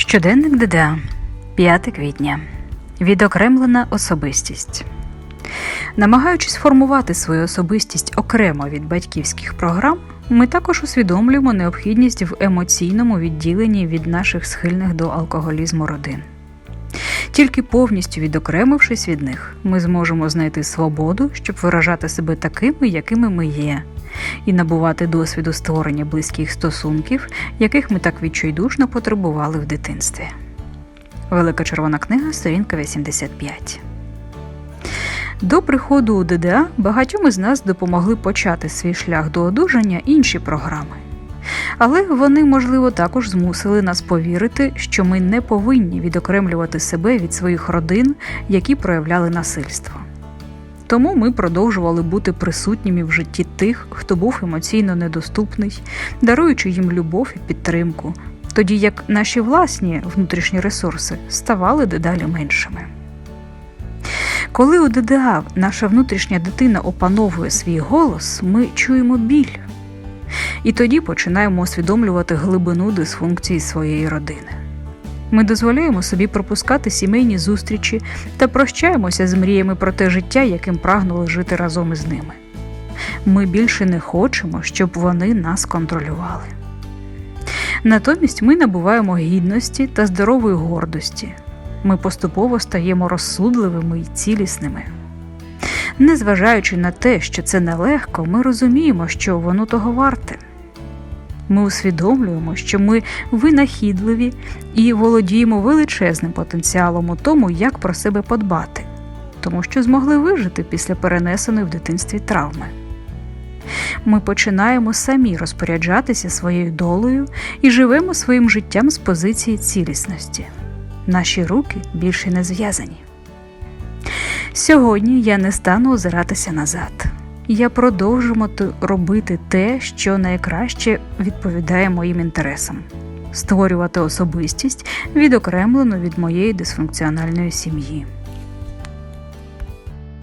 Щоденник ДДА 5 квітня. Відокремлена особистість. Намагаючись формувати свою особистість окремо від батьківських програм, ми також усвідомлюємо необхідність в емоційному відділенні від наших схильних до алкоголізму родин. Тільки повністю відокремившись від них, ми зможемо знайти свободу, щоб виражати себе такими, якими ми є, і набувати досвіду створення близьких стосунків, яких ми так відчайдушно потребували в дитинстві. Велика червона книга, сторінка 85. До приходу у ДДА багатьом із нас допомогли почати свій шлях до одужання інші програми. Але вони, можливо, також змусили нас повірити, що ми не повинні відокремлювати себе від своїх родин, які проявляли насильство. Тому ми продовжували бути присутніми в житті тих, хто був емоційно недоступний, даруючи їм любов і підтримку, тоді як наші власні внутрішні ресурси ставали дедалі меншими. Коли у ДДА наша внутрішня дитина опановує свій голос, ми чуємо біль. І тоді починаємо усвідомлювати глибину дисфункції своєї родини. Ми дозволяємо собі пропускати сімейні зустрічі та прощаємося з мріями про те життя, яким прагнули жити разом із ними. Ми більше не хочемо, щоб вони нас контролювали. Натомість ми набуваємо гідності та здорової гордості. Ми поступово стаємо розсудливими і цілісними. Незважаючи на те, що це нелегко, ми розуміємо, що воно того варте. Ми усвідомлюємо, що ми винахідливі і володіємо величезним потенціалом у тому, як про себе подбати, тому що змогли вижити після перенесеної в дитинстві травми. Ми починаємо самі розпоряджатися своєю долею і живемо своїм життям з позиції цілісності. Наші руки більше не зв'язані. Сьогодні я не стану озиратися назад. Я продовжуватиму робити те, що найкраще відповідає моїм інтересам, створювати особистість, відокремлену від моєї дисфункціональної сім'ї.